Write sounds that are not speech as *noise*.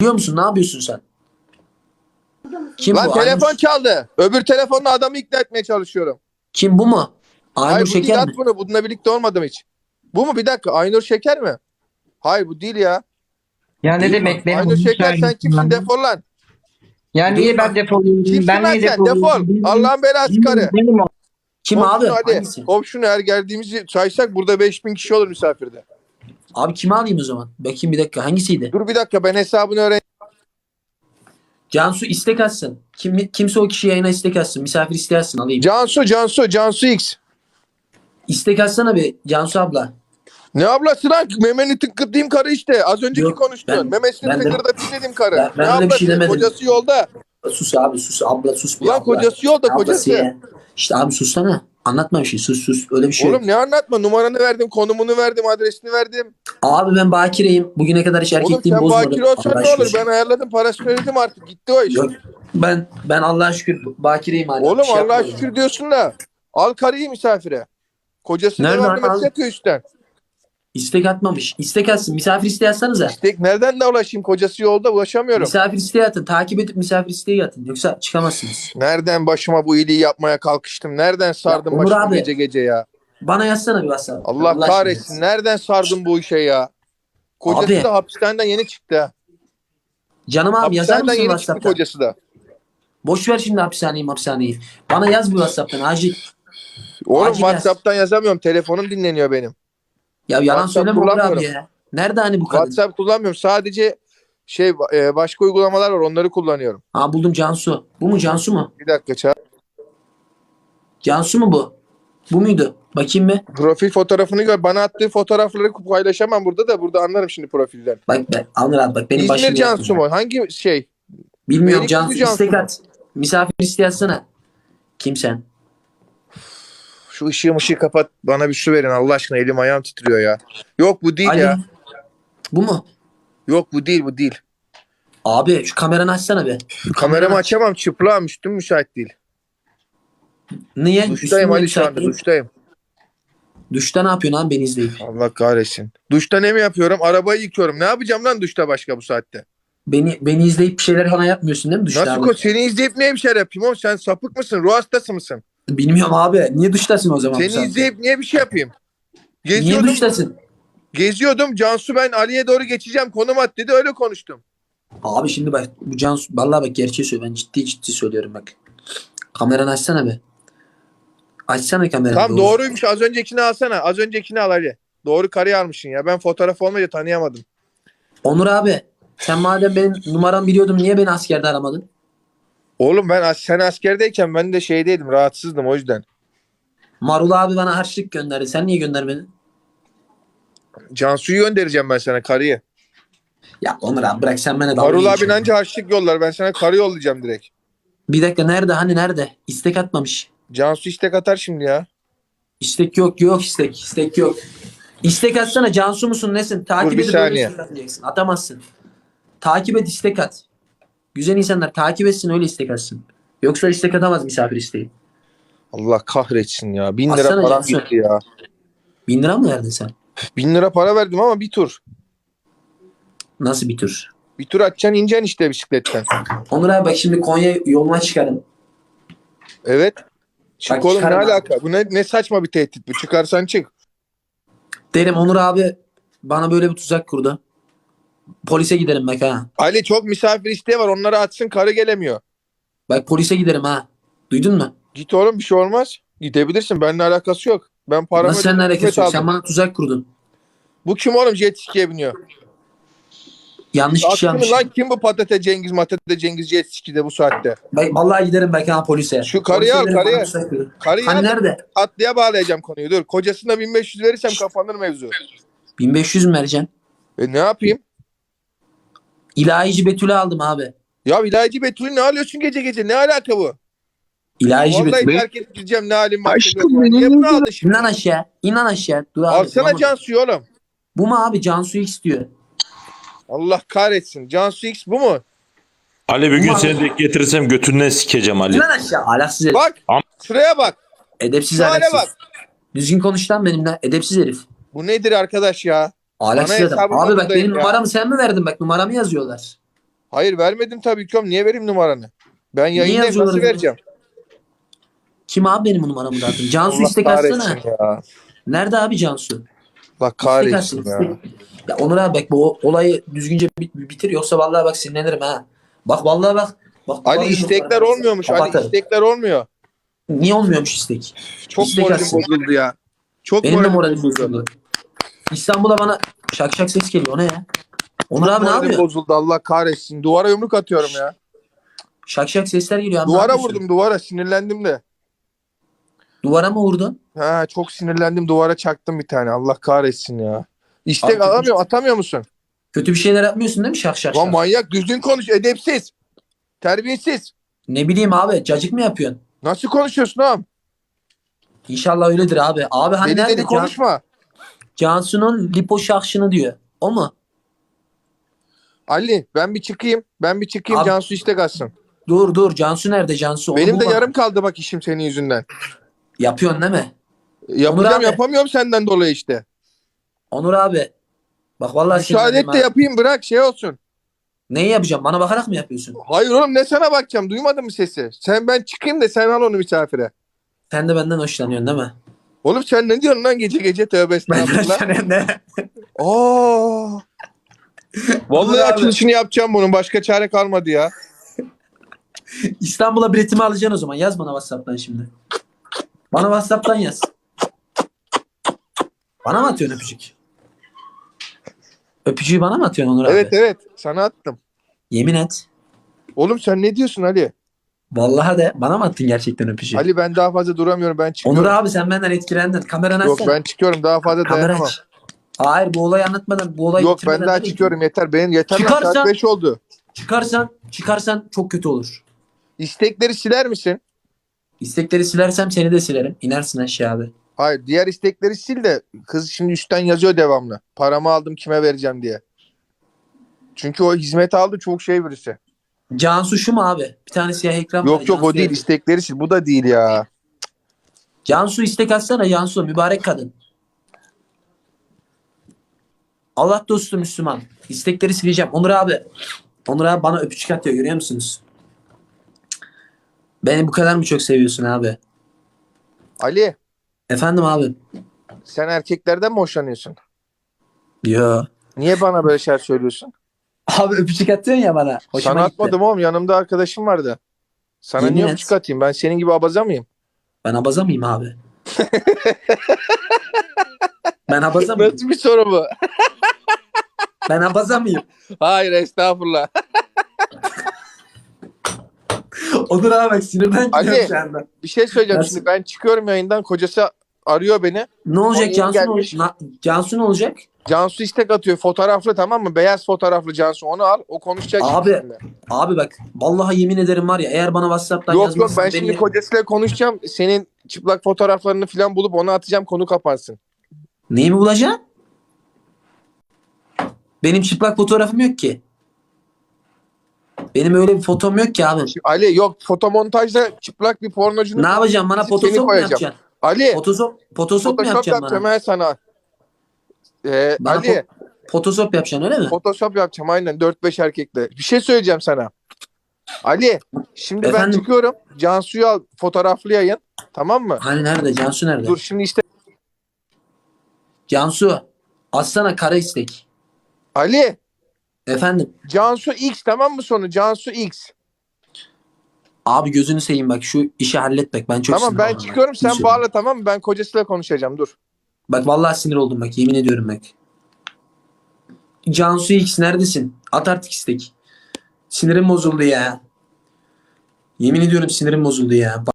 Biliyor musun? Ne yapıyorsun sen? Kim Lan bu? telefon Aynur, çaldı. Öbür telefonla adamı ikna etmeye çalışıyorum. kim bu mu? Aynur Hayır bu değil Şeker at mi? bunu. Bununla birlikte olmadım hiç. Bu mu? Bir dakika. Aynur Şeker mi? Hayır bu değil ya. Ya ne Değil demek benim Aynur Şeker sen kimsin? lan? Defol lan. Ya niye ben defolayım? Kimsin Ben lan niye sen? defolayım? Defol. Benim- Allah'ın belası benim- karı. benim. Kim Komşunu abi? hadi. Hangisi? Komşunu eğer geldiğimizi saysak burada 5000 kişi olur misafirde. Abi kimi alayım o zaman? Bakayım bir dakika. Hangisiydi? Dur bir dakika ben hesabını öğren. Cansu istek atsın. Kim, kimse o kişi yayına istek atsın. Misafir isteyensin alayım. Cansu, Cansu, Cansu X. istek atsana bir Cansu abla. Ne ablası lan? Memeni tıkırdayım karı işte. Az önceki Yok, konuştun. ben- Memesini ben de- dedim karı. Ben- ben ne öyle bir ablası? şey demedim. Kocası yolda. Sus abi sus. Abla sus. bir Ulan abla. kocası yolda Ablası kocası. ya. İşte abi sussana. Anlatma bir şey. Sus sus. Öyle bir şey yok. Oğlum ne anlatma? Numaranı verdim, konumunu verdim, adresini verdim. Abi ben bakireyim. Bugüne kadar hiç Oğlum sen bozmadım. bakire olsan Allah'a ne olur? şükür. Ben ayarladım, parasını ödedim artık. Gitti o iş. Yok. Ben ben Allah'a şükür bakireyim hala. Oğlum Bir şey Allah'a şükür diyorsun da. Al karıyı misafire. Kocası Nerede verdim lan? etse üstten. İstek atmamış. İstek atsın. Misafir isteği atsanıza. İstek nereden de ulaşayım? Kocası yolda ulaşamıyorum. Misafir isteği atın. Takip edip misafir isteği atın. Yoksa çıkamazsınız. Nereden başıma bu iyiliği yapmaya kalkıştım? Nereden sardım Onur başımı abi. gece gece ya? Bana yazsana bir WhatsApp. Allah, aşkına. kahretsin. Nereden sardım bu işe ya? Kocası Abi. da hapishaneden yeni çıktı. ha. Canım abi yazar mısın yeni çıktı WhatsApp'tan? kocası da. Boş ver şimdi hapishaneyi hapishaneyi. Bana yaz bir WhatsApp'tan acil. Oğlum Acil yaz. WhatsApp'tan yazamıyorum. Telefonum dinleniyor benim. Ya yalan WhatsApp söyleme Onur abi kullanmıyorum. ya. Nerede hani bu kadın? WhatsApp kullanmıyorum. Sadece şey e, başka uygulamalar var. Onları kullanıyorum. Ha buldum Cansu. Bu mu Cansu mu? Bir dakika çağır. Cansu mu bu? Bu muydu? Bakayım mı? Profil fotoğrafını gör. Bana attığı fotoğrafları paylaşamam burada da. Burada anlarım şimdi profilden. Bak ben Anır abi bak benim başım İzmir Cansu mu? Hangi şey? Bilmiyorum Cansu Cansu istek at. Misafir isteği atsana. Kim sen? Şu ışığı mışığı kapat. Bana bir su verin Allah aşkına. Elim ayağım titriyor ya. Yok bu değil Ali. ya. Bu mu? Yok bu değil bu değil. Abi şu kameranı açsana be. Kameramı açamam. Çıplağım. Üstüm müsait değil. Niye? Duştayım Ali şu anda. Duştayım. Duşta ne yapıyorsun abi beni izleyip? Allah kahretsin. Duşta ne mi yapıyorum? Arabayı yıkıyorum. Ne yapacağım lan duşta başka bu saatte? Beni beni izleyip bir şeyler falan yapmıyorsun değil mi duşta Nasıl abi? ko seni izleyip niye bir şey yapayım oğlum? Sen sapık mısın? Ruh hastası mısın? Bilmiyorum abi. Niye duştasın o zaman? Seni saatte? izleyip niye bir şey yapayım? Niye Geziyordum. duştasın? Geziyordum. Cansu ben Ali'ye doğru geçeceğim. Konum at dedi. Öyle konuştum. Abi şimdi bak bu Cansu vallahi bak gerçeği söyle. Ben ciddi ciddi söylüyorum bak. Kameranı açsana be. Açsana kameranı. Tam doğru. doğruymuş. Az öncekini alsana. Az öncekini al Ali. Doğru karıyı almışsın ya. Ben fotoğraf olmayınca tanıyamadım. Onur abi sen madem benim numaramı biliyordun niye beni askerde aramadın? Oğlum ben sen askerdeyken ben de şeydeydim. Rahatsızdım o yüzden. Marul abi bana harçlık gönderdi. Sen niye göndermedin? Cansu'yu göndereceğim ben sana karıyı. Ya Onur abi bırak sen bana dalga Marul geçiyorsun. abin anca harçlık yollar. Ben sana karı yollayacağım direkt. Bir dakika nerede hani nerede? İstek atmamış. Cansu istek atar şimdi ya. İstek yok yok istek. İstek yok. İstek atsana Cansu musun nesin? Takip Dur, bir edip öyle saniye. istek atacaksın. Atamazsın. Takip et istek at. Güzel insanlar takip etsin öyle istek atsın. Yoksa istek atamaz misafir isteği. Allah kahretsin ya. Bin lira param Cansu. gitti ya. Bin lira mı verdin sen? Bin lira para verdim ama bir tur. Nasıl bir tur? Bir tur atacaksın ineceksin işte bisikletten. Onur abi bak şimdi Konya yoluna çıkarım. Evet. Çık Bak oğlum ne abi. alaka? Bu ne, ne saçma bir tehdit bu. Çıkarsan çık. Derim Onur abi bana böyle bir tuzak kurdu. Polise giderim bak ha. Ali çok misafir isteği var. Onları atsın karı gelemiyor. Bak polise giderim ha. Duydun mu? Git oğlum bir şey olmaz. Gidebilirsin. Benimle alakası yok. Ben paramı Nasıl seninle alakası yok? Sen bana tuzak kurdun. Bu kim oğlum jet ski'ye biniyor? Yanlış kişi Aklını yanlış. lan kim bu patate Cengiz matate Cengiz jet ski'de bu saatte? Bak, vallahi giderim belki ha polise. Şu karıyı Polise al, giderim, karıyı. bana tuzak kurdu. Karıyı Hani al, nerede? atlıya bağlayacağım konuyu. Dur. Kocasına 1500 verirsem kapanır mevzu. 1500 mü vereceksin? E ne yapayım? İlahici Betül'ü aldım abi. Ya Vilayeci Betül'ü ne alıyorsun gece gece? Ne alaka bu? İlahici Vallahi Betül. terk edip gideceğim ne halim var. Aşkım benim Niye bunu aldın şimdi? İnan aşağı. İnan aşağı. Dur abi. Alsana Ama- Cansu'yu oğlum. Bu mu abi? Cansu X diyor. Allah kahretsin. Cansu X bu mu? Ali bir gün seni denk getirirsem götünden sikeceğim Ali. İnan aşağı. Alaksız herif. Bak. Am- Şuraya bak. Edepsiz Şu hale alaksız. Düzgün konuş lan benimle. Edepsiz herif. Bu nedir arkadaş ya? Adam. hesabını Abi bak benim ya. numaramı sen mi verdin? Bak numaramı yazıyorlar. Hayır vermedim tabii ki. Niye vereyim numaranı? Ben yazıyorlar nasıl vereceğim? Kim abi benim numaramı zaten? Cansu istek atsana. ya. Nerede abi Cansu? İstek kahretsin ya. Ya Onur abi bak bu olayı düzgünce bit- bitir yoksa vallahi bak sinirlenirim ha. Bak vallahi bak. bak Ali istekler bak- olmuyormuş. Ali Kapatırım. istekler olmuyor. Niye olmuyormuş istek? Çok İstek moralim bozuldu ya. Çok Benim moralim moralim bozuldu. İstanbul'a bana şak şak ses geliyor. O ne ya? Onur abi ne yapıyor? bozuldu Allah kahretsin. Duvara yumruk atıyorum ya. Şak şak sesler geliyor. abi, ne Duvara yapıyorsun? vurdum duvara sinirlendim de. Duvara mı vurdun? Ha çok sinirlendim duvara çaktım bir tane. Allah kahretsin ya. İstek Abi, alamıyor atamıyor musun? Kötü bir şeyler yapmıyorsun değil mi şak şak Lan şak? manyak düzgün konuş edepsiz. Terbiyesiz. Ne bileyim abi cacık mı yapıyorsun? Nasıl konuşuyorsun oğlum? İnşallah öyledir abi. Abi hani Deli nerede? deli Can- konuşma. Cansu'nun lipo şahşını diyor. O mu? Ali ben bir çıkayım. Ben bir çıkayım Abi- Cansu istek atsın. Dur dur Cansu nerede Cansu? Onu Benim de bul bana. yarım kaldı bak işim senin yüzünden. Yapıyorsun değil mi? Yapacağım abi. yapamıyorum senden dolayı işte. Onur abi. Bak vallahi Müsaade et de yapayım bırak şey olsun. Neyi yapacağım? Bana bakarak mı yapıyorsun? Hayır oğlum ne sana bakacağım duymadın mı sesi? Sen ben çıkayım da sen al onu misafire. Sen de benden hoşlanıyorsun değil mi? Oğlum sen ne diyorsun lan gece gece tövbe estağfurullah. mi? Aa. Vallahi abi. açılışını yapacağım bunun. Başka çare kalmadı ya. İstanbul'a biletimi alacaksın o zaman. Yaz bana Whatsapp'tan şimdi. Bana Whatsapp'tan yaz. Bana mı atıyorsun öpücük? Öpücüğü bana mı atıyorsun Onur abi? Evet evet. Sana attım. Yemin et. Oğlum sen ne diyorsun Ali? Vallahi de bana mı attın gerçekten öpücüğü? Ali ben daha fazla duramıyorum. Ben çıkıyorum. Onur abi sen benden etkilendin. Kameranı Yok açsana. ben çıkıyorum. Daha fazla Kamera dayanamam. aç. Hayır bu olayı anlatmadan bu olayı Yok bitirmeden ben daha nereye çıkıyorum. Yeter. Benim yeter. lan. Çıkarsan- Saat 5 oldu. Çıkarsan, çıkarsan çok kötü olur. İstekleri siler misin? İstekleri silersem seni de silerim. İnersin aşağı abi. Hayır. Diğer istekleri sil de kız şimdi üstten yazıyor devamlı. Paramı aldım kime vereceğim diye. Çünkü o hizmet aldı çok şey birisi. Cansu şu mu abi? Bir tane siyah ekran var. Yok yok o Cansu değil. istekleri sil. Bu da değil ya. Cansu istek atsana Cansu mübarek kadın. Allah dostu Müslüman. İstekleri sileceğim. Onur abi. Onur abi bana öpücük atıyor görüyor musunuz? Beni bu kadar mı çok seviyorsun abi? Ali Efendim abi. sen erkeklerden mi hoşlanıyorsun? Yo. Niye bana böyle şeyler söylüyorsun? Abi öpücük atıyorsun ya bana. Hoşuma Sana gitti. atmadım oğlum. Yanımda arkadaşım vardı. Sana Yemin niye et. öpücük atayım? Ben senin gibi abaza mıyım? Ben abaza mıyım abi? *laughs* ben abaza mıyım? Nasıl bir soru bu? Ben abaza mıyım? Hayır estağfurullah. *laughs* Onur abi bak sinirden Ali. gidiyorum şu anda. Bir şey söyleyeceğim Nasıl? şimdi. Ben çıkıyorum yayından. Kocası arıyor beni. Ne olacak Cansu ne olacak? Na- Cansu ne olacak? Cansu istek atıyor. Fotoğraflı tamam mı? Beyaz fotoğraflı Cansu. Onu al. O konuşacak. Abi, şimdi. Abi bak vallahi yemin ederim var ya eğer bana Whatsapp'tan Yok yok ben beni- şimdi kocasıyla konuşacağım. Senin çıplak fotoğraflarını falan bulup onu atacağım. Konu kapansın. Neyi mi bulacaksın? Benim çıplak fotoğrafım yok ki. Benim öyle bir fotom yok ki abi. Ali yok fotomontajda çıplak bir pornocunun Ne yapacağım? Bana Photoshop mu koyacağım. yapacaksın? Ali Photoshop, Photoshop mu Photoshop yapacaksın yapacağım bana? ben sana. Ee, Bana Ali fo- Photoshop yapacaksın öyle mi? Photoshop yapacağım aynen 4-5 erkekle. Bir şey söyleyeceğim sana. Ali şimdi ben Efendim? çıkıyorum. Cansu'yu al fotoğraflı yayın. Tamam mı? Hani nerede? Cansu nerede? Dur şimdi işte Cansu. Atsana kara istek. Ali Efendim. Cansu X tamam mı sonu? Cansu X. Abi gözünü seveyim bak şu işi hallet bak. Ben çok tamam ben oldum bak. çıkıyorum sen Şunu bağla tamam mı? Ben kocasıyla konuşacağım dur. Bak vallahi sinir oldum bak. Yemin ediyorum bak. Cansu X neredesin? At artık istek. Sinirim bozuldu ya. Yemin ediyorum sinirim bozuldu ya.